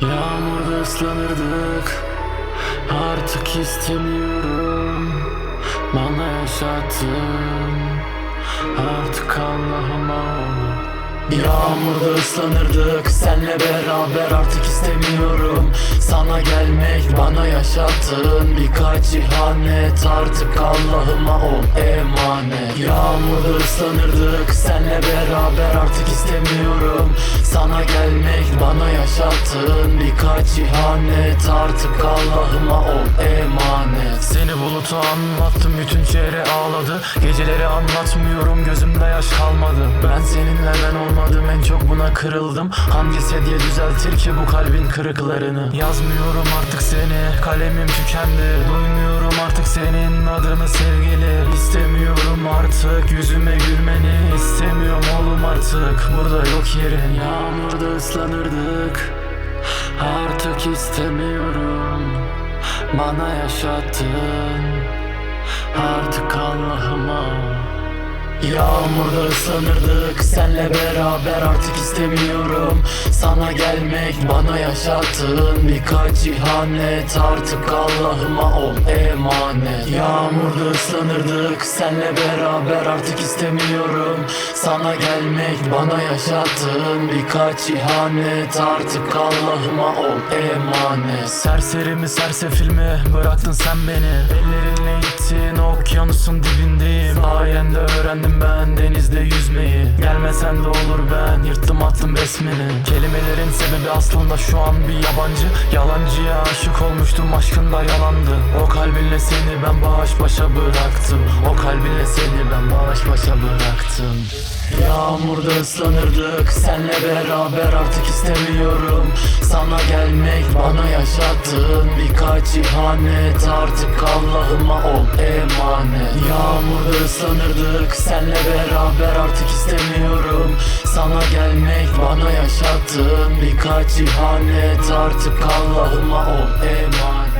Yağmurda ıslanırdık. Artık istemiyorum. Bana yaşattın. Artık Allah'ıma Yağmurda ıslanırdık. Senle beraber artık istemiyorum. Sana gelmek bana yaşattın birkaç ihanet. Artık Allah'ıma ol emanet. Yağmurda ıslanırdık. Senle beraber artık istemiyorum bana yaşattın birkaç ihanet. Artık Allah'ıma ol emanet buluta anlattım bütün çevre ağladı. Geceleri anlatmıyorum gözümde yaş kalmadı. Ben seninle ben olmadım en çok buna kırıldım. Hangi sedye düzeltir ki bu kalbin kırıklarını? Yazmıyorum artık seni kalemim tükendi. Duymuyorum artık senin adını sevgili. İstemiyorum artık yüzüme gülmeni İstemiyorum oğlum artık. Burada yok yerin Yağmurda ıslanırdık. Artık istemiyorum Bana yaşattın. Artık Allah'ıma Yağmurda ıslanırdık senle beraber artık istemiyorum. Sana gelmek bana yaşattın birkaç ihanet Artık Allah'ıma ol emanet. Yağmurda ıslanırdık senle beraber artık istemiyorum. Sana gelmek bana yaşattın birkaç ihanet Artık Allah'ıma ol emanet. Serseri mi sersefil mi bıraktın sen beni. Ellerinle gittin okyanusun dibindeyim. Sayende öğrendim ben denizde yüzmeyi. Gelmesen de olur ben yırttım attım resmini. Kelimelerin sebebi aslında şu an bir yabancı. Yalancıya aşık olmuştum aşkın da yalandı. O kalbinle seni ben baş başa bıraktım. O kalbinle seni ben baş başa bıraktım Yağmurda ıslanırdık senle beraber artık istemiyorum. Sana gelmek bana yaşattın birkaç ihanet Artık Allah'ıma ol emanet. Yağmurda ıslanırdık senle beraber artık istemiyorum. Sana gelmek bana yaşattın birkaç ihanet Artık Allah'ıma ol emanet